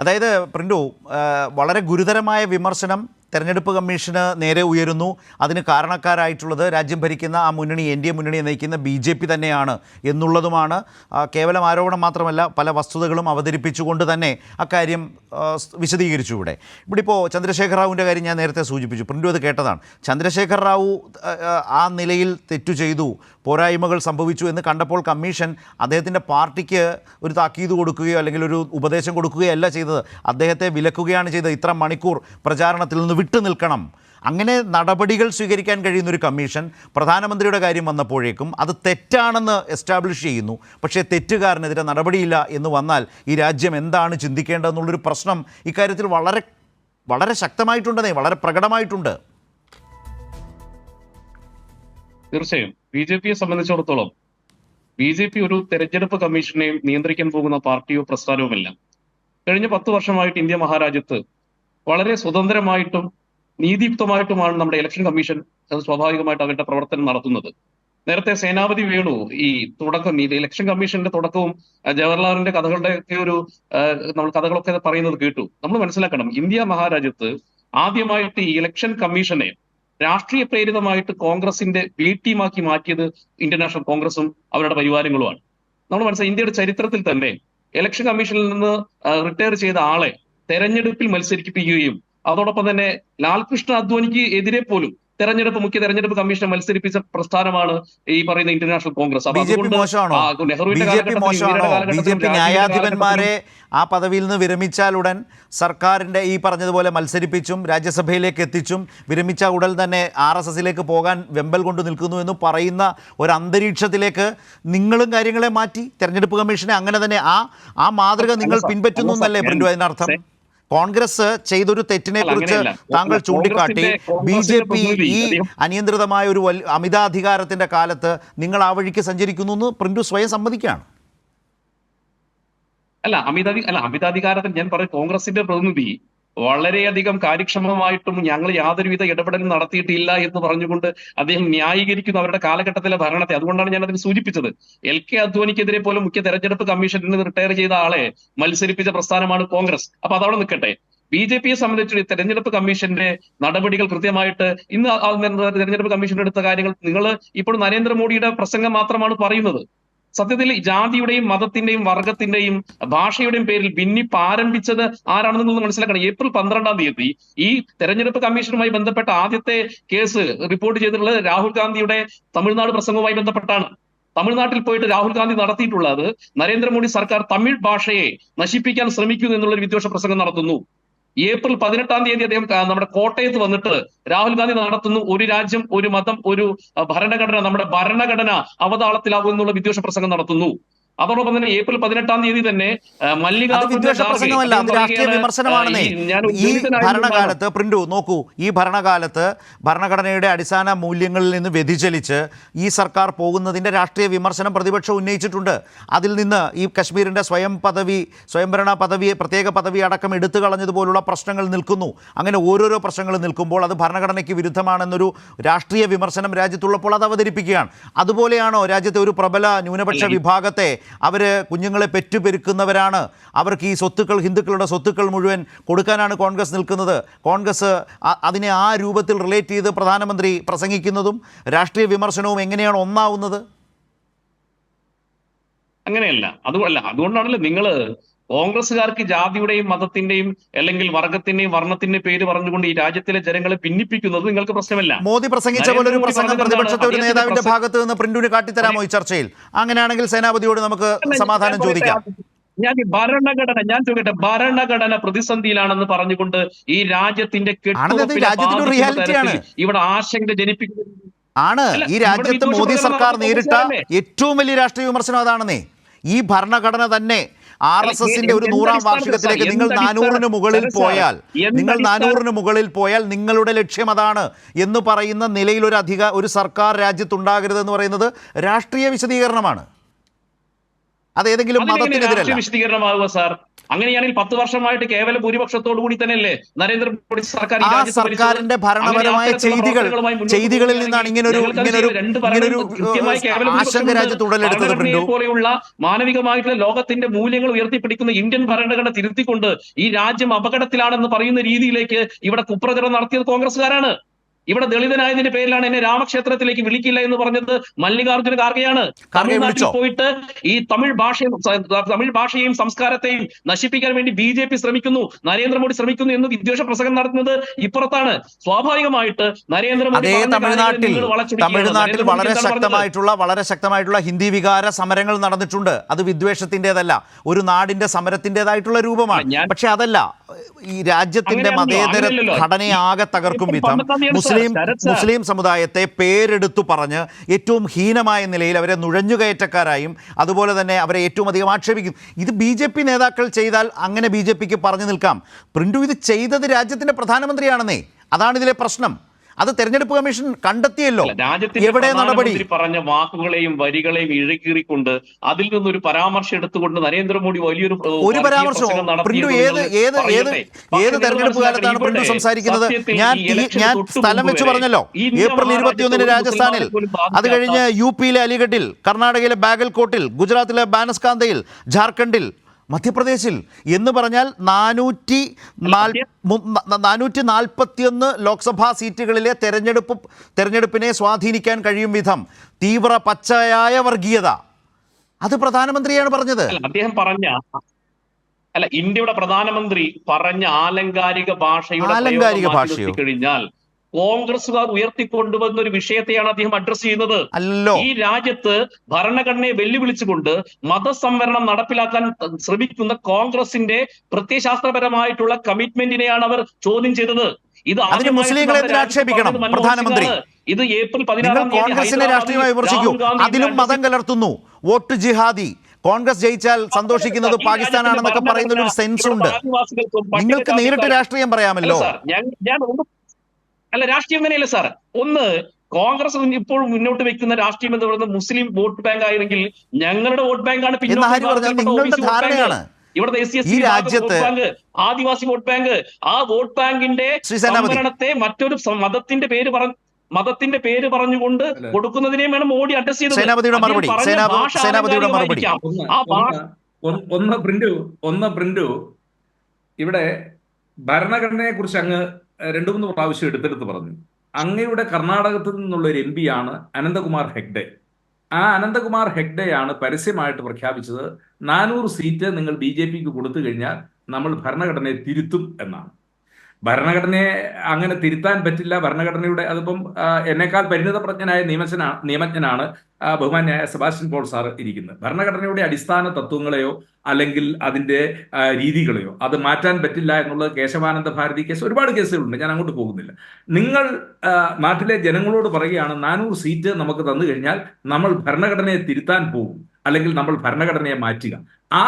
അതായത് പ്രിന്റു വളരെ ഗുരുതരമായ വിമർശനം തെരഞ്ഞെടുപ്പ് കമ്മീഷന് നേരെ ഉയരുന്നു. അതിന് കാരണക്കാരായിട്ടുള്ളത് രാജ്യം ഭരിക്കുന്ന ആ മുന്നണി എൻ ഡി എ മുന്നണിയെ നയിക്കുന്ന ബി ജെ പി തന്നെയാണ് എന്നുള്ളതുമാണ്. കേവലം ആരോപണം മാത്രമല്ല പല വസ്തുതകളും അവതരിപ്പിച്ചുകൊണ്ട് തന്നെ അക്കാര്യം വിശദീകരിച്ചു ഇവിടെ. ഇവിടെ ഇപ്പോൾ ചന്ദ്രശേഖർ റാവുവിന്റെ കാര്യം ഞാൻ നേരത്തെ സൂചിപ്പിച്ചു. പ്രിന്റു അത് കേട്ടതാണ്. ചന്ദ്രശേഖർ റാവു ആ നിലയിൽ തെറ്റു ചെയ്തു പോരായ്മകൾ സംഭവിച്ചു എന്ന് കണ്ടപ്പോൾ കമ്മീഷൻ അദ്ദേഹത്തിന്റെ പാർട്ടിക്ക് ഒരു താക്കീത് കൊടുക്കുകയോ അല്ലെങ്കിൽ ഒരു ഉപദേശം കൊടുക്കുകയോ അല്ല ചെയ്തത്. അദ്ദേഹത്തെ വിലക്കുകയാണ് ചെയ്തത്. ഇത്ര മണിക്കൂർ പ്രചാരണത്തിൽ നിന്ന് വിട്ടു നിൽക്കണം. അങ്ങനെ നടപടികൾ സ്വീകരിക്കാൻ കഴിയുന്ന ഒരു കമ്മീഷൻ പ്രധാനമന്ത്രിയുടെ കാര്യം വന്നപ്പോഴേക്കും അത് തെറ്റാണെന്ന് എസ്റ്റാബ്ലിഷ് ചെയ്യുന്നു. പക്ഷേ തെറ്റുകാരനെതിരെ നടപടിയില്ല എന്ന് വന്നാൽ ഈ രാജ്യം എന്താണ് ചിന്തിക്കേണ്ടതെന്നുള്ളൊരു പ്രശ്നം ഇക്കാര്യത്തിൽ വളരെ വളരെ ശക്തമായിട്ടുണ്ടെന്നേ വളരെ പ്രകടമായിട്ടുണ്ട്. തീർച്ചയായും. ബി ജെ പിയെ സംബന്ധിച്ചിടത്തോളം ബി ജെ പി ഒരു തെരഞ്ഞെടുപ്പ് കമ്മീഷനെയും നിയന്ത്രിക്കാൻ പോകുന്ന പാർട്ടിയോ പ്രസ്ഥാനവുമല്ല. കഴിഞ്ഞ പത്ത് വർഷമായിട്ട് ഇന്ത്യ മഹാരാജ്യത്ത് വളരെ സ്വതന്ത്രമായിട്ടും നീതിയുക്തമായിട്ടുമാണ് നമ്മുടെ ഇലക്ഷൻ കമ്മീഷൻ സ്വാഭാവികമായിട്ട് അവരുടെ പ്രവർത്തനം നടത്തുന്നത്. നേരത്തെ സേനാപതി വേണു ഈ തുടക്കം ഈ ഇലക്ഷൻ കമ്മീഷന്റെ തുടക്കവും ജവഹർലാലിന്റെ കഥകളുടെ ഒക്കെ ഒരു നമ്മൾ കഥകളൊക്കെ പറയുന്നത് കേട്ടു. നമ്മൾ മനസ്സിലാക്കണം ഇന്ത്യ മഹാരാജ്യത്ത് ആദ്യമായിട്ട് ഈ ഇലക്ഷൻ കമ്മീഷനെ രാഷ്ട്രീയ പ്രേരിതമായിട്ട് കോൺഗ്രസിന്റെ ബി ടീമാക്കി മാറ്റിയത് ഇന്റർനാഷണൽ നാഷണൽ കോൺഗ്രസും അവരുടെ പരിവാരങ്ങളുമാണ്. നമ്മൾ മനസ്സിലായി ഇന്ത്യയുടെ ചരിത്രത്തിൽ തന്നെ ഇലക്ഷൻ കമ്മീഷനിൽ നിന്ന് റിട്ടയർ ചെയ്ത ആളെ തെരഞ്ഞെടുപ്പിൽ മത്സരിപ്പിക്കുകയും അതോടൊപ്പം തന്നെ ലാൽകൃഷ്ണ അദ്വാനിക്ക് എതിരെ പോലും തെരഞ്ഞെടുപ്പ് മുഖ്യ തെരഞ്ഞെടുപ്പ് കമ്മീഷൻ മത്സരിപ്പിച്ച പ്രസ്ഥാനമാണ് ഈ പറയുന്ന ഇന്റർനാഷണൽ കോൺഗ്രസ്. അപ്പൊ അതുകൊണ്ട് നെഹ്റുവിന്റെ ന്യായാധിപന്മാരെ ആ പദവിയിൽ നിന്ന് വിരമിച്ചാൽ ഉടൻ സർക്കാരിന്റെ ഈ പറഞ്ഞതുപോലെ മത്സരിപ്പിച്ചും രാജ്യസഭയിലേക്ക് എത്തിച്ചും വിരമിച്ച ഉടൻ തന്നെ ആർ എസ് എസിലേക്ക് പോകാൻ വെമ്പൽ കൊണ്ട് നിൽക്കുന്നു എന്ന് പറയുന്ന ഒരു അന്തരീക്ഷത്തിലേക്ക് നിങ്ങളും കാര്യങ്ങളെ മാറ്റി തെരഞ്ഞെടുപ്പ് കമ്മീഷനെ അങ്ങനെ തന്നെ ആ ആ മാതൃക നിങ്ങൾ പിൻപറ്റുന്നു എന്നല്ലേ പ്രിൻഡു അതിനർത്ഥം? കോൺഗ്രസ് ചെയ്തൊരു തെറ്റിനെ കുറിച്ച് താങ്കൾ ചൂണ്ടിക്കാട്ടി ബി ജെ പി ഈ അനിയന്ത്രിതമായ ഒരു അമിതാധികാരത്തിന്റെ കാലത്ത് നിങ്ങൾ ആ വഴിക്ക് സഞ്ചരിക്കുന്നു എന്ന് പ്രിന്റു സ്വയം സമ്മതിക്കുകയാണ്. അല്ല അമിതാധി അല്ല അമിതാധികാരത്തിൽ ഞാൻ പറയും കോൺഗ്രസിന്റെ പ്രതിനിധി വളരെയധികം കാര്യക്ഷമമായിട്ടും ഞങ്ങൾ യാതൊരുവിധ ഇടപെടലും നടത്തിയിട്ടില്ല എന്ന് പറഞ്ഞുകൊണ്ട് അദ്ദേഹം ന്യായീകരിക്കുന്നു അവരുടെ കാലഘട്ടത്തിലെ ഭരണത്തെ. അതുകൊണ്ടാണ് ഞാൻ അതിന് സൂചിപ്പിച്ചത്. എൽ കെ അദ്വാനിക്കെതിരെ പോലും മുഖ്യ തെരഞ്ഞെടുപ്പ് കമ്മീഷനിൽ റിട്ടയർ ചെയ്ത ആളെ മത്സരിപ്പിച്ച പ്രസ്ഥാനമാണ് കോൺഗ്രസ്. അപ്പൊ അതവിടെ നിൽക്കട്ടെ. ബി ജെ പിയെ സംബന്ധിച്ച് തെരഞ്ഞെടുപ്പ് കമ്മീഷന്റെ നടപടികൾ കൃത്യമായിട്ട് ഇന്ന് തെരഞ്ഞെടുപ്പ് കമ്മീഷൻ എടുത്ത കാര്യങ്ങൾ നിങ്ങൾ ഇപ്പോൾ നരേന്ദ്രമോദിയുടെ പ്രസംഗം മാത്രമാണ് പറയുന്നത്. സത്യത്തിൽ ജാതിയുടെയും മതത്തിന്റെയും വർഗത്തിന്റെയും ഭാഷയുടെയും പേരിൽ ഭിന്നിപ്പ് ആരംഭിച്ചത് ആരാണെന്ന് മനസ്സിലാക്കണം. ഏപ്രിൽ പന്ത്രണ്ടാം തീയതി ഈ തെരഞ്ഞെടുപ്പ് കമ്മീഷനുമായി ബന്ധപ്പെട്ട ആദ്യത്തെ കേസ് റിപ്പോർട്ട് ചെയ്തിട്ടുള്ളത് രാഹുൽ ഗാന്ധിയുടെ തമിഴ്നാട് പ്രസംഗവുമായി ബന്ധപ്പെട്ടാണ്. തമിഴ്നാട്ടിൽ പോയിട്ട് രാഹുൽ ഗാന്ധി നടത്തിയിട്ടുള്ളത് നരേന്ദ്രമോദി സർക്കാർ തമിഴ് ഭാഷയെ നശിപ്പിക്കാൻ ശ്രമിക്കുന്നു എന്നുള്ള ഒരു വിദ്വേഷ പ്രസംഗം നടത്തുന്നു. ഏപ്രിൽ പതിനെട്ടാം തീയതി അദ്ദേഹം നമ്മുടെ കോട്ടയത്ത് വന്നിട്ട് രാഹുൽ ഗാന്ധി നടത്തുന്നു. ഒരു രാജ്യം ഒരു മതം ഒരു ഭരണഘടന നമ്മുടെ ഭരണഘടന അവതാളത്തിലാകും എന്നുള്ള വിദ്വേഷ പ്രസംഗം നടത്തുന്നു. അതോടൊപ്പം തന്നെ ഏപ്രിൽ പതിനെട്ടാം തീയതി തന്നെ വിമർശനമാണെന്നേ. ഈ ഭരണകാലത്ത് പ്രിന്റു നോക്കൂ ഈ ഭരണകാലത്ത് ഭരണഘടനയുടെ അടിസ്ഥാന മൂല്യങ്ങളിൽ നിന്ന് വ്യതിചലിച്ച് ഈ സർക്കാർ പോകുന്നതിന്റെ രാഷ്ട്രീയ വിമർശനം പ്രതിപക്ഷം ഉന്നയിച്ചിട്ടുണ്ട്. അതിൽ നിന്ന് ഈ കശ്മീരിന്റെ സ്വയം പദവി സ്വയംഭരണ പദവി പ്രത്യേക പദവി അടക്കം എടുത്തു കളഞ്ഞതുപോലുള്ള പ്രശ്നങ്ങൾ നിൽക്കുന്നു. അങ്ങനെ ഓരോരോ പ്രശ്നങ്ങൾ നിൽക്കുമ്പോൾ അത് ഭരണഘടനയ്ക്ക് വിരുദ്ധമാണെന്നൊരു രാഷ്ട്രീയ വിമർശനം രാജ്യത്തുള്ളപ്പോൾ അത് അവതരിപ്പിക്കുകയാണ്. അതുപോലെയാണോ രാജ്യത്തെ ഒരു പ്രബല ന്യൂനപക്ഷ വിഭാഗത്തെ അവർ കുഞ്ഞുങ്ങളെ പെറ്റുപെരുക്കുന്നവരാണ്. അവർക്ക് ഈ സ്വത്തുക്കൾ ഹിന്ദുക്കളുടെ സ്വത്തുക്കൾ മുഴുവൻ കൊടുക്കാനാണ് കോൺഗ്രസ് നിൽക്കുന്നത്. കോൺഗ്രസ് അതിനെ ആ രൂപത്തിൽ റിലേറ്റ് ചെയ്ത് പ്രധാനമന്ത്രി പ്രസംഗിക്കുന്നതും രാഷ്ട്രീയ വിമർശനവും എങ്ങനെയാണ് ഒന്നാവുന്നത്? അങ്ങനെയല്ല. അതുമല്ല. അതുകൊണ്ടാണല്ലോ നിങ്ങൾ കോൺഗ്രസ്സുകാർക്ക് ജാതിയുടെയും മതത്തിന്റെയും അല്ലെങ്കിൽ വർഗത്തിന്റെയും വർണത്തിന്റെ പേര് പറഞ്ഞുകൊണ്ട് ഈ രാജ്യത്തിലെ ജനങ്ങളെ ഭിന്നിപ്പിക്കുന്നത് നിങ്ങൾക്ക് പ്രശ്നമല്ല. മോദി പ്രസംഗിച്ച പോലെ ഒരു പ്രസംഗം പ്രതിപക്ഷത്തെ ഒരു? നേതാവിന്റെ ഭാഗത്ത് നിന്ന് പ്രിന്റിന് കാട്ടിത്തരാമോ ഈ ചർച്ചയിൽ? അങ്ങനെയാണെങ്കിൽ സേനാപതിയോട് നമുക്ക് സമാധാനം ചോദിക്കാം. ഞാൻ ഭരണഘടന ഞാൻ ചോദിക്കട്ടെ ഭരണഘടന പ്രതിസന്ധിയിലാണെന്ന് പറഞ്ഞുകൊണ്ട് ഈ രാജ്യത്തിന്റെ ഇവിടെ ആശങ്ക ജനിപ്പിക്കുന്നത് ആണ്. ഈ രാജ്യത്ത് മോദി സർക്കാർ നേരിട്ട ഏറ്റവും വലിയ രാഷ്ട്രീയ വിമർശനം അതാണെന്നേ. ഈ ഭരണഘടന തന്നെ ആർ എസ് എസിന്റെ ഒരു നൂറാം വാർഷികത്തിലേക്ക് നിങ്ങൾ നാനൂറിന് മുകളിൽ പോയാൽ നിങ്ങൾ നാനൂറിന് മുകളിൽ പോയാൽ നിങ്ങളുടെ ലക്ഷ്യം അതാണ് എന്ന് പറയുന്ന നിലയിൽ ഒരു അധിക ഒരു സർക്കാർ രാജ്യത്തുണ്ടാകരുതെന്ന് പറയുന്നത് രാഷ്ട്രീയ വിശദീകരണമാണ്. അത് ഏതെങ്കിലും മതത്തിനെതിരല്ല. വിശദീകരണമാകുക സാർ. അങ്ങനെയാണെങ്കിൽ പത്ത് വർഷമായിട്ട് കേവലം ഭൂരിപക്ഷത്തോടു കൂടി തന്നെയല്ലേ നരേന്ദ്രമോദി സർക്കാർ ആ സർക്കാരിന്റെ ഭരണപരമായ ചെയ്തികൾ ചെയ്തികളിൽ നിന്നാണ് ഇങ്ങനൊരു ഇങ്ങനൊരു ഇങ്ങനൊരു ആശങ്ക. രാജ്യത്ത് ഉടലെടുത്തത് പോലെയുള്ള മാനവികമായിട്ടുള്ള ലോകത്തിന്റെ മൂല്യങ്ങൾ ഉയർത്തിപ്പിടിക്കുന്ന ഇന്ത്യൻ ഭരണഘടന തിരുത്തിക്കൊണ്ട് ഈ രാജ്യം അപകടത്തിലാണെന്ന് പറയുന്ന രീതിയിലേക്ക് ഇവിടെ കുപ്രചരണം നടത്തിയത് കോൺഗ്രസ്സുകാരാണ്. ഇവിടെ ദളിതനായതിന്റെ പേരിലാണ് എന്നെ രാമക്ഷേത്രത്തിലേക്ക് വിളിക്കില്ല എന്ന് പറഞ്ഞത് മല്ലികാർജുന ഖാർഗെയാണ്. തമിഴ്നാട്ടിൽ? പോയിട്ട് ഈ തമിഴ് ഭാഷയും തമിഴ് ഭാഷയെയും സംസ്കാരത്തെയും നശിപ്പിക്കാൻ വേണ്ടി ബി ജെ പി ശ്രമിക്കുന്നു നരേന്ദ്രമോദി ശ്രമിക്കുന്നു എന്ന് വിദ്വേഷ പ്രസംഗം നടത്തുന്നത് ഇപ്പുറത്താണ്. സ്വാഭാവികമായിട്ട് നരേന്ദ്രമോദി തമിഴ്നാട്ടിൽ തമിഴ്നാട്ടിൽ വളരെ ശക്തമായിട്ടുള്ള വളരെ ശക്തമായിട്ടുള്ള ഹിന്ദി വികാര സമരങ്ങൾ നടന്നിട്ടുണ്ട്. അത് വിദ്വേഷത്തിന്റെതല്ല ഒരു നാടിന്റെ സമരത്തിന്റെതായിട്ടുള്ള രൂപമാണ്. പക്ഷെ അതല്ല ഈ രാജ്യത്തിന്റെ മതേതര. ഘടനയാകെ തകർക്കും വിധം. പണ്ടത്തെ മുസ്ലിം മുസ്ലിം സമുദായത്തെ പേരെടുത്തു പറഞ്ഞ് ഏറ്റവും ഹീനമായ നിലയിൽ അവരെ നുഴഞ്ഞുകയറ്റക്കാരായും അതുപോലെ തന്നെ അവരെ ഏറ്റവും അധികം ആക്ഷേപിക്കും. ഇത് ബി ജെ പി നേതാക്കൾ ചെയ്താൽ അങ്ങനെ ബി ജെ പിക്ക് പറഞ്ഞു നിൽക്കാം. പ്രിന്റു ഇത് ചെയ്തത് രാജ്യത്തിന്റെ പ്രധാനമന്ത്രിയാണെന്നേ. അതാണ് ഇതിലെ പ്രശ്നം. അത് തെരഞ്ഞെടുപ്പ് കമ്മീഷൻ കണ്ടെത്തിയല്ലോ. എവിടെ നടപടി? പറഞ്ഞ വാക്കുകളെയും വരികളെയും ഇഴുകീറിക്കൊണ്ട് അതിൽ നിന്നൊരു പരാമർശം എടുത്തുകൊണ്ട് നരേന്ദ്രമോദി വലിയൊരു ഒരു പരാമർശം പരാമർശവും പ്രിന്റു ഏത് ഏത് ഏത് ഏത് തെരഞ്ഞെടുപ്പ് കാലത്താണ് പ്രിന്റു സംസാരിക്കുന്നത്? ഞാൻ ഞാൻ സ്ഥലം വെച്ച് പറഞ്ഞല്ലോ. ഏപ്രിൽ ഇരുപത്തിയൊന്നിന് രാജസ്ഥാനിൽ അത് കഴിഞ്ഞ് യു പിയിലെ അലിഗഡിൽ കർണാടകയിലെ ബാഗൽകോട്ടിൽ ഗുജറാത്തിലെ ബാനസ്കാന്തയിൽ ജാർഖണ്ഡിൽ മധ്യപ്രദേശിൽ എന്ന് പറഞ്ഞാൽ നാനൂറ്റി നാനൂറ്റി നാൽപ്പത്തിയൊന്ന് ലോക്സഭാ സീറ്റുകളിലെ തെരഞ്ഞെടുപ്പ് തെരഞ്ഞെടുപ്പിനെ സ്വാധീനിക്കാൻ കഴിയും വിധം തീവ്ര പച്ചയായ വർഗീയത അത് പ്രധാനമന്ത്രിയാണ് പറഞ്ഞത് അദ്ദേഹം പറഞ്ഞ അല്ല ഇന്ത്യയുടെ പ്രധാനമന്ത്രി പറഞ്ഞ ആലങ്കാരിക ഭാഷയുടെ ആലങ്കാരിക ഭാഷയോ? നിർത്തിക്കഴിഞ്ഞാൽ കോൺഗ്രസുകാർ ഉയർത്തിക്കൊണ്ടുവന്ന ഒരു വിഷയത്തെയാണ് അദ്ദേഹം അഡ്രസ് ചെയ്യുന്നത്. ഈ രാജ്യത്ത് ഭരണഘടനയെ വെല്ലുവിളിച്ചുകൊണ്ട് മതസംവരണം നടപ്പിലാക്കാൻ ശ്രമിക്കുന്ന കോൺഗ്രസിന്റെ പ്രത്യയശാസ്ത്രപരമായിട്ടുള്ള കമ്മിറ്റ്മെന്റിനെയാണ് അവർ ചോദ്യം ചെയ്തത്. ഇത് അതിന് മുസ്ലിങ്ങളെ ആക്ഷേപിക്കണം? പ്രധാനമന്ത്രി? ഇത് ഏപ്രിൽ പതിനാറാം കോൺഗ്രസിനെ രാഷ്ട്രീയമായി വിമർശിക്കൂ. അതിലും മതം കലർത്തുന്നു. വോട്ട് ജിഹാദി. കോൺഗ്രസ് ജയിച്ചാൽ സന്തോഷിക്കുന്നത് പാകിസ്ഥാനാണെന്നൊക്കെ പറയുന്ന ഒരു സെൻസ് ഉണ്ട്. നിങ്ങൾക്ക് നേരിട്ട് രാഷ്ട്രീയം പറയാമല്ലോ സാർ ഞാൻ ഞാൻ ഒന്ന് അല്ല രാഷ്ട്രീയം തന്നെയല്ല സാർ ഒന്ന് കോൺഗ്രസ് ഇപ്പോൾ മുന്നോട്ട് വെക്കുന്ന രാഷ്ട്രീയം എന്ന് പറയുന്നത് മുസ്ലിം വോട്ട് ബാങ്ക് ആയിരുന്നെങ്കിൽ ഞങ്ങളുടെ വോട്ട് ബാങ്കാണ് ധാരണയാണ്. ഇവിടുത്തെ എസ് സി എസ് രാജ്യത്ത് വോട്ട് ബാങ്ക് ആദിവാസി വോട്ട് ബാങ്ക്. ആ വോട്ട് ബാങ്കിന്റെ സംവരണത്തെ മറ്റൊരു മതത്തിന്റെ പേര് പറഞ്ഞ മതത്തിന്റെ പേര് പറഞ്ഞുകൊണ്ട്. കൊടുക്കുന്നതിനെയും വേണം മോഡി അഡ്രസ് ചെയ്തത്. സേനാപതിയുടെ മറുപടി. പറഞ്ഞ സേനാപ- മറുപടി. ഒന്ന് ആ ഒന്ന് ഒന്ന് ഒന്ന് പ്രിന്റു ഒന്ന് പ്രിന്റു. ഇവിടെ ഭരണഘടനയെ കുറിച്ച് അങ്ങ് രണ്ടു മൂന്ന് പ്രാവശ്യം എടുത്തെടുത്ത് പറഞ്ഞു. അങ്ങയുടെ കർണാടകത്തിൽ നിന്നുള്ള ഒരു എം ആണ് അനന്തകുമാർ ഹെഗ്ഡെ. ആ അനന്തകുമാർ ഹെഗ്ഡെയാണ് പരസ്യമായിട്ട് പ്രഖ്യാപിച്ചത് നാനൂറ് സീറ്റ് നിങ്ങൾ ബി ജെ പിക്ക് കൊടുത്തു കഴിഞ്ഞാൽ നമ്മൾ ഭരണഘടനയെ തിരുത്തും എന്നാണ്. ഭരണഘടനയെ അങ്ങനെ തിരുത്താൻ പറ്റില്ല. ഭരണഘടനയുടെ അതിപ്പം എന്നേക്കാൾ പരിണിത പ്രജ്ഞനായ നിയമജ്ഞന നിയമജ്ഞനാണ് ബഹുമാന്യായ സെബാസ്റ്റ്യൻ പോൾ സാർ ഇരിക്കുന്നത്. ഭരണഘടനയുടെ അടിസ്ഥാന തത്വങ്ങളെയോ അല്ലെങ്കിൽ അതിന്റെ ആ, രീതികളെയോ അത് മാറ്റാൻ പറ്റില്ല എന്നുള്ളത് കേശവാനന്ദ ഭാരതി കേസ് ഒരുപാട് കേസുകളുണ്ട്. ഞാൻ അങ്ങോട്ട് പോകുന്നില്ല. നിങ്ങൾ നാട്ടിലെ ജനങ്ങളോട് പറയുകയാണ് നാനൂറ് സീറ്റ് നമുക്ക് തന്നു കഴിഞ്ഞാൽ നമ്മൾ ഭരണഘടനയെ തിരുത്താൻ പോകും. അല്ലെങ്കിൽ നമ്മൾ ഭരണഘടനയെ മാറ്റുക. ആ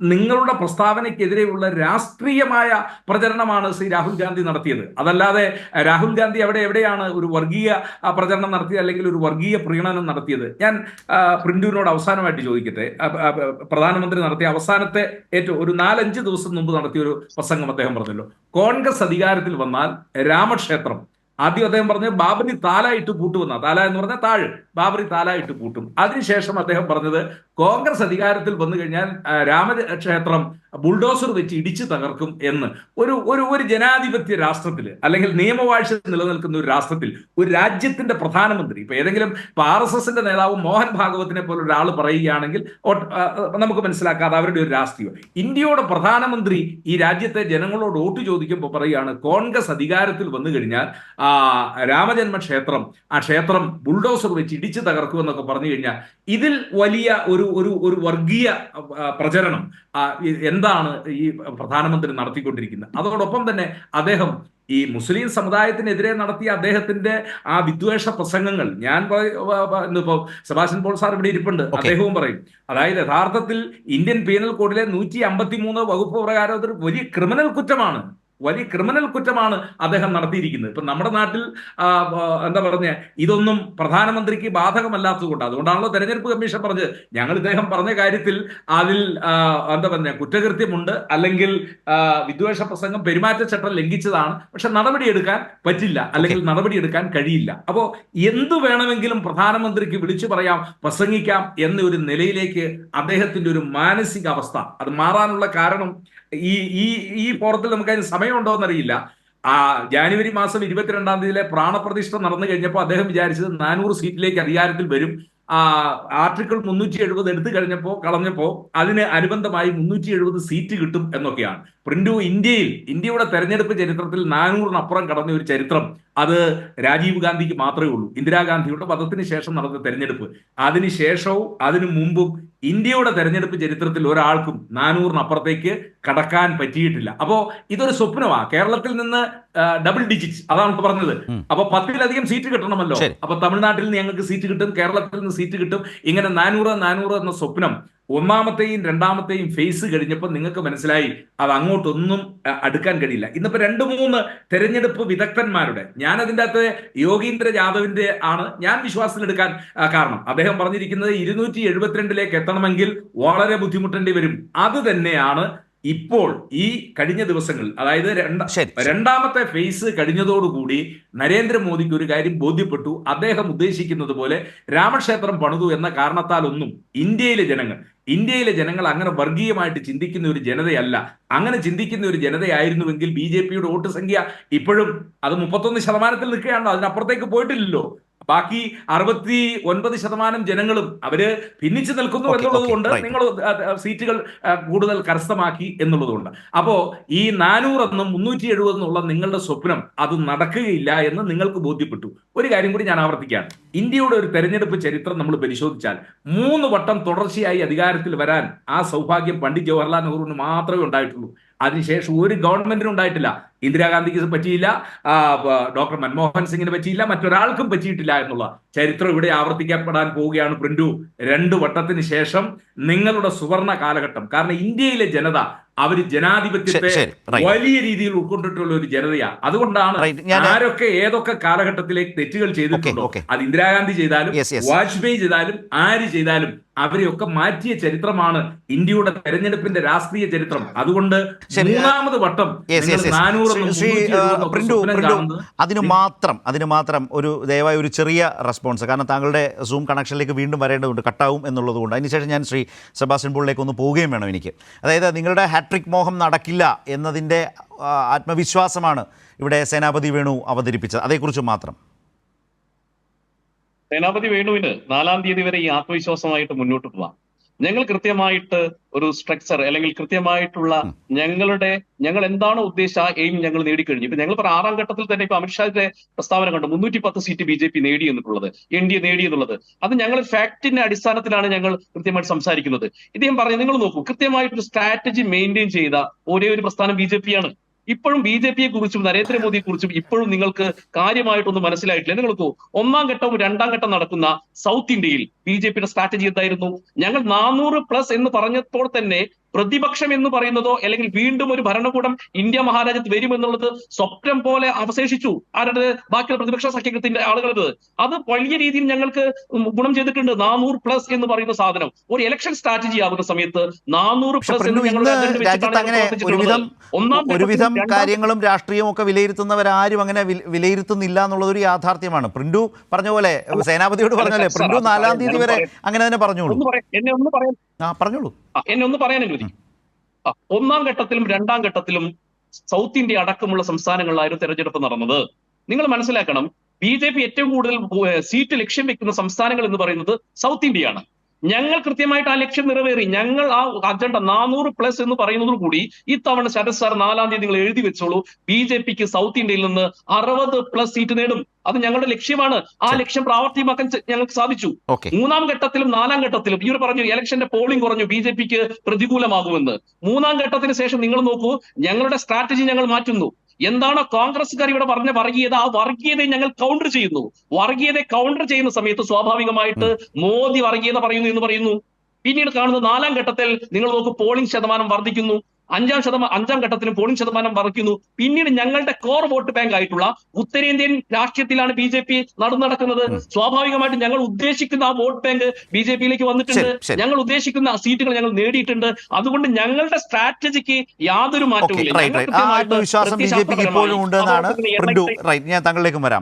നിങ്ങളുടെ പ്രസ്താവനയ്ക്കെതിരെയുള്ള രാഷ്ട്രീയമായ പ്രചരണമാണ് ശ്രീ രാഹുൽ ഗാന്ധി നടത്തിയത്. അതല്ലാതെ രാഹുൽ ഗാന്ധി അവിടെ എവിടെയാണ് ഒരു വർഗീയ പ്രചരണം നടത്തിയത് അല്ലെങ്കിൽ ഒരു വർഗീയ പ്രീണനം നടത്തിയത്? ഞാൻ പ്രിന്റുവിനോട് അവസാനമായിട്ട് ചോദിക്കട്ടെ. പ്രധാനമന്ത്രി നടത്തിയ അവസാനത്തെ ഏറ്റവും ഒരു നാലഞ്ച് ദിവസം മുമ്പ് നടത്തിയ ഒരു പ്രസംഗം അദ്ദേഹം പറഞ്ഞല്ലോ. കോൺഗ്രസ് അധികാരത്തിൽ വന്നാൽ രാമക്ഷേത്രം. ആദ്യം അദ്ദേഹം പറഞ്ഞത് ബാബരി താലായിട്ട് പൂട്ടുമെന്ന. താല എന്ന് പറഞ്ഞാൽ താഴ്. ബാബറി താലായിട്ട് പൂട്ടും. അതിനുശേഷം അദ്ദേഹം പറഞ്ഞത് കോൺഗ്രസ് അധികാരത്തിൽ വന്നു കഴിഞ്ഞാൽ രാമക്ഷേത്രം ബുൾഡോസർ വെച്ച് ഇടിച്ചു തകർക്കും എന്ന്. ഒരു ഒരു ഒരു ജനാധിപത്യ രാഷ്ട്രത്തിൽ അല്ലെങ്കിൽ നിയമവാഴ്ച നിലനിൽക്കുന്ന ഒരു രാഷ്ട്രത്തിൽ ഒരു രാജ്യത്തിന്റെ പ്രധാനമന്ത്രി ഇപ്പൊ ഏതെങ്കിലും ഇപ്പൊ ആർ എസ് എസിന്റെ നേതാവ് മോഹൻ ഭാഗവത്തിനെ പോലെ ഒരാൾ പറയുകയാണെങ്കിൽ നമുക്ക് മനസ്സിലാക്കാതെ അവരുടെ ഒരു രാഷ്ട്രീയം. ഇന്ത്യയുടെ പ്രധാനമന്ത്രി ഈ രാജ്യത്തെ ജനങ്ങളോട് വോട്ട് ചോദിക്കുമ്പോൾ പറയുകയാണ് കോൺഗ്രസ് അധികാരത്തിൽ വന്നു കഴിഞ്ഞാൽ ആ രാമജന്മ ക്ഷേത്രം ആ ക്ഷേത്രം ബുൾഡോസർ വെച്ച് ഇടിച്ചു തകർക്കുമെന്നൊക്കെ പറഞ്ഞു കഴിഞ്ഞാൽ ഇതിൽ വലിയ ഒരു ഒരു ഒരു വർഗീയ പ്രചരണം എന്താണ് ഈ പ്രധാനമന്ത്രി നടത്തിക്കൊണ്ടിരിക്കുന്നത്. അതോടൊപ്പം തന്നെ അദ്ദേഹം ഈ മുസ്ലിം സമുദായത്തിനെതിരെ നടത്തിയ അദ്ദേഹത്തിന്റെ ആ വിദ്വേഷ പ്രസംഗങ്ങൾ ഞാൻ ഇന്നിപ്പോ സെബാസ്റ്റ്യൻ പോൾ സാർ ഇവിടെ ഇരിപ്പുണ്ട്. അദ്ദേഹവും പറയും അതായത് യഥാർത്ഥത്തിൽ ഇന്ത്യൻ പീനൽ കോഡിലെ നൂറ്റി അമ്പത്തി മൂന്ന് വകുപ്പ് പ്രകാരം അതൊരു വലിയ ക്രിമിനൽ കുറ്റമാണ്. വലിയ ക്രിമിനൽ കുറ്റമാണ് അദ്ദേഹം നടത്തിയിരിക്കുന്നത്. ഇപ്പൊ നമ്മുടെ നാട്ടിൽ എന്താ പറഞ്ഞ ഇതൊന്നും പ്രധാനമന്ത്രിക്ക് ബാധകമല്ലാത്തതുകൊണ്ട് അതുകൊണ്ടാണല്ലോ തെരഞ്ഞെടുപ്പ് കമ്മീഷൻ പറഞ്ഞത്. ഞങ്ങൾ ഇദ്ദേഹം പറഞ്ഞ കാര്യത്തിൽ അതിൽ എന്താ പറഞ്ഞ കുറ്റകൃത്യമുണ്ട് അല്ലെങ്കിൽ വിദ്വേഷ പ്രസംഗം പെരുമാറ്റച്ചട്ടം ലംഘിച്ചതാണ്. പക്ഷെ നടപടിയെടുക്കാൻ പറ്റില്ല അല്ലെങ്കിൽ നടപടിയെടുക്കാൻ കഴിയില്ല. അപ്പോ എന്തു വേണമെങ്കിലും പ്രധാനമന്ത്രിക്ക് വിളിച്ചു പറയാം പ്രസംഗിക്കാം എന്നൊരു നിലയിലേക്ക് അദ്ദേഹത്തിന്റെ ഒരു മാനസികാവസ്ഥ അത് മാറാനുള്ള കാരണം ഈ ഈ ഈ ഫോറത്തിൽ നമുക്ക് അതിന് സമയമുണ്ടോ എന്നറിയില്ല ആ ജാനുവരി മാസം ഇരുപത്തിരണ്ടാം തീയതിയിലെ പ്രാണപ്രതിഷ്ഠ നടന്നു കഴിഞ്ഞപ്പോൾ അദ്ദേഹം വിചാരിച്ചത് നാനൂറ് സീറ്റിലേക്ക് അധികാരത്തിൽ വരും. ആ ആർട്ടിക്കിൾ മുന്നൂറ്റി എഴുപത് എടുത്തു കഴിഞ്ഞപ്പോൾ കളഞ്ഞപ്പോൾ അതിന് അനുബന്ധമായി മുന്നൂറ്റി എഴുപത് സീറ്റ് കിട്ടും എന്നൊക്കെയാണ്. പ്രിന്റു ഇന്ത്യയിൽ ഇന്ത്യയുടെ തെരഞ്ഞെടുപ്പ് ചരിത്രത്തിൽ നാനൂറിനപ്പുറം കടന്ന ഒരു ചരിത്രം അത് രാജീവ് ഗാന്ധിക്ക് മാത്രമേ ഉള്ളൂ. ഇന്ദിരാഗാന്ധിയുടെ വധത്തിന് ശേഷം നടന്ന തെരഞ്ഞെടുപ്പ്. അതിനുശേഷവും അതിനു മുമ്പും ഇന്ത്യയുടെ തെരഞ്ഞെടുപ്പ് ചരിത്രത്തിൽ ഒരാൾക്കും നാനൂറിനപ്പുറത്തേക്ക് കടക്കാൻ പറ്റിയിട്ടില്ല. അപ്പോ ഇതൊരു സ്വപ്നമാ. കേരളത്തിൽ നിന്ന് ഡബിൾ ഡിജിറ്റ് അതാണ് പറഞ്ഞത്. അപ്പൊ പത്തിലധികം സീറ്റ് കിട്ടണമല്ലോ. അപ്പൊ തമിഴ്നാട്ടിൽ നിന്ന് ഞങ്ങൾക്ക് സീറ്റ് കിട്ടും കേരളത്തിൽ നിന്ന് സീറ്റ് കിട്ടും. ഇങ്ങനെ നാനൂറ് നാനൂറ് എന്ന സ്വപ്നം ഒന്നാമത്തെയും രണ്ടാമത്തെയും ഫേസ് കഴിഞ്ഞപ്പോൾ നിങ്ങൾക്ക് മനസ്സിലായി അത് അങ്ങോട്ടൊന്നും അടുക്കാൻ കഴിയില്ല. ഇന്നിപ്പോൾ രണ്ട് മൂന്ന് തെരഞ്ഞെടുപ്പ് വിദഗ്ധന്മാരുടെ ഞാൻ അതിന്റെ അകത്ത് യോഗീന്ദ്ര ജാദവിന്റെ ആണ് ഞാൻ വിശ്വാസത്തിലെടുക്കാൻ കാരണം. അദ്ദേഹം പറഞ്ഞിരിക്കുന്നത് ഇരുന്നൂറ്റി എഴുപത്തിരണ്ടിലേക്ക് എത്തണമെങ്കിൽ വളരെ ബുദ്ധിമുട്ടേണ്ടി വരും. അത് തന്നെയാണ് ഇപ്പോൾ ഈ കഴിഞ്ഞ ദിവസങ്ങളിൽ അതായത് രണ്ടാമത്തെ ഫേസ് കഴിഞ്ഞതോടുകൂടി നരേന്ദ്രമോദിക്ക് ഒരു കാര്യം ബോധ്യപ്പെട്ടു. അദ്ദേഹം ഉദ്ദേശിക്കുന്നത് പോലെ രാമക്ഷേത്രം പണിതു എന്ന കാരണത്താലൊന്നും ഇന്ത്യയിലെ ജനങ്ങൾ ഇന്ത്യയിലെ ജനങ്ങൾ അങ്ങനെ വർഗീയമായിട്ട് ചിന്തിക്കുന്ന ഒരു ജനതയല്ല. അങ്ങനെ ചിന്തിക്കുന്ന ഒരു ജനതയായിരുന്നുവെങ്കിൽ ബി ജെ പിയുടെ വോട്ട് സംഖ്യ ഇപ്പോഴും അത് മുപ്പത്തൊന്ന് ശതമാനത്തിൽ നിൽക്കുകയാണോ അതിനപ്പുറത്തേക്ക് പോയിട്ടില്ലല്ലോ. ബാക്കി അറുപത്തി ഒൻപത് ശതമാനം ജനങ്ങളും അവർ ഭിന്നിച്ചു നിൽക്കുന്നു എന്നുള്ളത് കൊണ്ട് നിങ്ങൾ സീറ്റുകൾ കൂടുതൽ കരസ്ഥമാക്കി എന്നുള്ളതുകൊണ്ട്. അപ്പോ ഈ നാനൂറെന്നും മുന്നൂറ്റി എഴുപതെന്നുള്ള നിങ്ങളുടെ സ്വപ്നം അത് നടക്കുകയില്ല എന്ന് നിങ്ങൾക്ക് ബോധ്യപ്പെട്ടു. ഒരു കാര്യം കൂടി ഞാൻ ആവർത്തിക്കുകയാണ്. ഇന്ത്യയുടെ ഒരു തെരഞ്ഞെടുപ്പ് ചരിത്രം നമ്മൾ പരിശോധിച്ചാൽ മൂന്ന് വട്ടം തുടർച്ചയായി അധികാരത്തിൽ വരാൻ ആ സൗഭാഗ്യം പണ്ഡിറ്റ് ജവഹർലാൽ നെഹ്റുവിന് മാത്രമേ ഉണ്ടായിട്ടുള്ളൂ. അതിനുശേഷം ഒരു ഗവൺമെന്റിനും ഉണ്ടായിട്ടില്ല ഇന്ദിരാഗാന്ധിക്ക് പറ്റിയില്ല ഡോക്ടർ മൻമോഹൻ സിംഗിന് പറ്റിയില്ല മറ്റൊരാൾക്കും പറ്റിയിട്ടില്ല എന്നുള്ള ചരിത്രം ഇവിടെ ആവർത്തിക്കപ്പെടാൻ പോവുകയാണ് പ്രിന്റു രണ്ടു വട്ടത്തിന് ശേഷം നിങ്ങളുടെ സുവർണ കാലഘട്ടം കാരണം ഇന്ത്യയിലെ ജനത അവർ ജനാധിപത്യത്തെ. വലിയ രീതിയിൽ ഉൾക്കൊണ്ടിട്ടുള്ള ഒരു ജനതയാണ് അതുകൊണ്ടാണ് ആരൊക്കെ ഏതൊക്കെ കാലഘട്ടത്തിലേക്ക് തെറ്റുകൾ ചെയ്തിട്ടുണ്ടോ. അത് ഇന്ദിരാഗാന്ധി ചെയ്താലും. വാജ്പേയി ചെയ്താലും ആര് ചെയ്താലും അവരെയൊക്കെ മാറ്റിയ ചരിത്രമാണ് ഇന്ത്യയുടെ തെരഞ്ഞെടുപ്പിന്റെ രാഷ്ട്രീയ ചരിത്രം. അതുകൊണ്ട്. മൂന്നാമത് വട്ടം അതിന് മാത്രം അതിന് മാത്രം ഒരു ദയവായി ഒരു ചെറിയ റെസ്പോൺസ്. കാരണം താങ്കളുടെ സൂം കണക്ഷനിലേക്ക് വീണ്ടും വരേണ്ടതുണ്ട്. കട്ടാവും എന്നുള്ളത് കൊണ്ട് അതിനുശേഷം ഞാൻ ശ്രീ സെബാസ്റ്റ്യൻ പോളിലേക്ക് ഒന്ന് പോവുകയും വേണം എനിക്ക്. അതായത് നിങ്ങളുടെ ഹാട്രിക് മോഹം നടക്കില്ല എന്നതിന്റെ ആത്മവിശ്വാസമാണ് ഇവിടെ സേനാപതി വേണു അവതരിപ്പിച്ചത്. അതേക്കുറിച്ച് മാത്രം. സേനാപതി വേണുവിന് നാലാം തീയതി വരെ ഈ ആത്മവിശ്വാസമായിട്ട് മുന്നോട്ട് പോവാം. ഞങ്ങൾ കൃത്യമായിട്ട് ഒരു സ്ട്രക്ചർ അല്ലെങ്കിൽ കൃത്യമായിട്ടുള്ള ഞങ്ങളുടെ ഞങ്ങൾ എന്താണ് ഉദ്ദേശിച്ച ആ എയിം ഞങ്ങൾ നേടിക്കഴിഞ്ഞു. ഇപ്പൊ ഞങ്ങൾ ഇപ്പൊ ആറാം ഘട്ടത്തിൽ തന്നെ ഇപ്പൊ അമിത്ഷാന്റെ പ്രസ്താവന കണ്ടു. മുന്നൂറ്റി പത്ത് സീറ്റ് ബി ജെ പി നേടി എന്നുള്ളത് എൻ ഡി എ നേടി എന്നുള്ളത്. അത് ഞങ്ങൾ ഫാക്ടിന്റെ അടിസ്ഥാനത്തിലാണ് ഞങ്ങൾ കൃത്യമായിട്ട് സംസാരിക്കുന്നത്. ഇദ്ദേഹം പറഞ്ഞു നിങ്ങൾ നോക്കൂ കൃത്യമായിട്ടൊരു സ്ട്രാറ്റജി മെയിന്റെയിൻ ചെയ്ത ഒരേ ഒരു പ്രസ്ഥാനം ബി ജെ പി ആണ് ഇപ്പോഴും ബി ജെ പിയെ കുറിച്ചും നരേന്ദ്രമോദിയെ കുറിച്ചും ഇപ്പോഴും നിങ്ങൾക്ക് കാര്യമായിട്ടൊന്നും മനസ്സിലായിട്ടില്ല. നിങ്ങൾ ഒന്നാം ഘട്ടവും രണ്ടാം ഘട്ടം നടക്കുന്ന സൗത്ത് ഇന്ത്യയിൽ ബി ജെ പിയുടെ സ്ട്രാറ്റജി എന്തായിരുന്നു? ഞങ്ങൾ നാനൂറ് പ്ലസ് എന്ന് പറഞ്ഞപ്പോൾ തന്നെ പ്രതിപക്ഷം എന്ന് പറയുന്നതോ അല്ലെങ്കിൽ വീണ്ടും ഒരു ഭരണകൂടം ഇന്ത്യ മഹാരാജ്യത്ത് വരുമെന്നുള്ളത് സ്വപ്നം പോലെ അവശേഷിച്ചു. ആരുടെ ബാക്കിയുള്ള പ്രതിപക്ഷ സഖ്യത്തിന്റെ ആളുകൾക്ക് അത് വലിയ രീതിയിൽ ഞങ്ങൾക്ക് ഗുണം ചെയ്തിട്ടുണ്ട്. നാനൂറ് പ്ലസ് എന്ന് പറയുന്ന സാധനം. ഒരു ഇലക്ഷൻ സ്ട്രാറ്റജി ആകുന്ന സമയത്ത് നാനൂറ് പ്ലസ് എന്ന് ഞങ്ങൾ ഒന്നാം ഒരുവിധം കാര്യങ്ങളും രാഷ്ട്രീയവും ഒക്കെ വിലയിരുത്തുന്നവരാരും അങ്ങനെ വിലയിരുത്തുന്നില്ല എന്നുള്ളത് ഒരു യാഥാർത്ഥ്യമാണ്. പ്രിന്റു പറഞ്ഞ പോലെ സേനാപതിയോട് പറഞ്ഞല്ലേ പ്രിന്റു നാലാം തീയതി വരെ അങ്ങനെ തന്നെ പറഞ്ഞോളൂ. എന്നെ ഒന്ന് പറയാൻ എന്നെ ഒന്ന് പറയാൻ അനുവദിക്കും ഒന്നാം ഘട്ടത്തിലും രണ്ടാം ഘട്ടത്തിലും സൗത്ത് ഇന്ത്യ അടക്കമുള്ള സംസ്ഥാനങ്ങളിലായിരുന്നു തെരഞ്ഞെടുപ്പ് നടന്നത്. നിങ്ങൾ മനസ്സിലാക്കണം ബി ജെ പി ഏറ്റവും കൂടുതൽ സീറ്റ് ലക്ഷ്യം വെക്കുന്ന സംസ്ഥാനങ്ങൾ എന്ന് പറയുന്നത് സൗത്ത് ഇന്ത്യയാണ്. ഞങ്ങൾ കൃത്യമായിട്ട് ആ ലക്ഷ്യം നിറവേറി. ഞങ്ങൾ ആ അജണ്ട നാനൂറ് പ്ലസ് എന്ന് പറയുന്നതോടു കൂടി ഇത്തവണ ശരത് സാർ നാലാം തീയതി നിങ്ങൾ എഴുതി വെച്ചോളൂ. ബി ജെ പിക്ക് സൗത്ത് ഇന്ത്യയിൽ നിന്ന് അറുപത് പ്ലസ് സീറ്റ് നേടും. അത് ഞങ്ങളുടെ ലക്ഷ്യമാണ്. ആ ലക്ഷ്യം പ്രാവർത്തികമാക്കാൻ ഞങ്ങൾക്ക് സാധിച്ചു. മൂന്നാം ഘട്ടത്തിലും നാലാം ഘട്ടത്തിലും ഈ ഒരു പറഞ്ഞു ഇലക്ഷന്റെ പോളിംഗ് കുറഞ്ഞു. ബി ജെ പിക്ക് പ്രതികൂലമാകുമെന്ന്. മൂന്നാം ഘട്ടത്തിന് ശേഷം നിങ്ങൾ നോക്കൂ ഞങ്ങളുടെ സ്ട്രാറ്റജി ഞങ്ങൾ മാറ്റുന്നു. എന്താണോ കോൺഗ്രസ്സുകാർ ഇവിടെ പറഞ്ഞ വർഗീയത? ആ വർഗീയതയെ ഞങ്ങൾ കൗണ്ടർ ചെയ്യുന്നു. വർഗീയതയെ കൗണ്ടർ ചെയ്യുന്ന സമയത്ത് സ്വാഭാവികമായിട്ട് മോദി വർഗീയത പറയുന്നു എന്ന് പറയുന്നു. പിന്നീട് കാണുന്ന നാലാം ഘട്ടത്തിൽ നിങ്ങൾ നോക്കൂ പോളിംഗ് ശതമാനം വർദ്ധിക്കുന്നു. അഞ്ചാം ശതമാനം അഞ്ചാം ഘട്ടത്തിലും പോളിംഗ് ശതമാനം വർദ്ധിക്കുന്നു. പിന്നീട് ഞങ്ങളുടെ കോർ വോട്ട് ബാങ്ക് ആയിട്ടുള്ള ഉത്തരേന്ത്യൻ രാഷ്ട്രീയത്തിലാണ് ബി ജെ പി നടക്കുന്നത്. സ്വാഭാവികമായിട്ടും ഞങ്ങൾ ഉദ്ദേശിക്കുന്ന ആ വോട്ട് ബാങ്ക് ബി ജെ പിയിലേക്ക് വന്നിട്ടുണ്ട്. ഞങ്ങൾ ഉദ്ദേശിക്കുന്ന സീറ്റുകൾ ഞങ്ങൾ നേടിയിട്ടുണ്ട്. അതുകൊണ്ട് ഞങ്ങളുടെ സ്ട്രാറ്റജിക്ക് യാതൊരു മാറ്റവും ഇപ്പോഴും ഉണ്ടെന്നാണ് ഞാൻ താങ്കളിലേക്കും വരാം.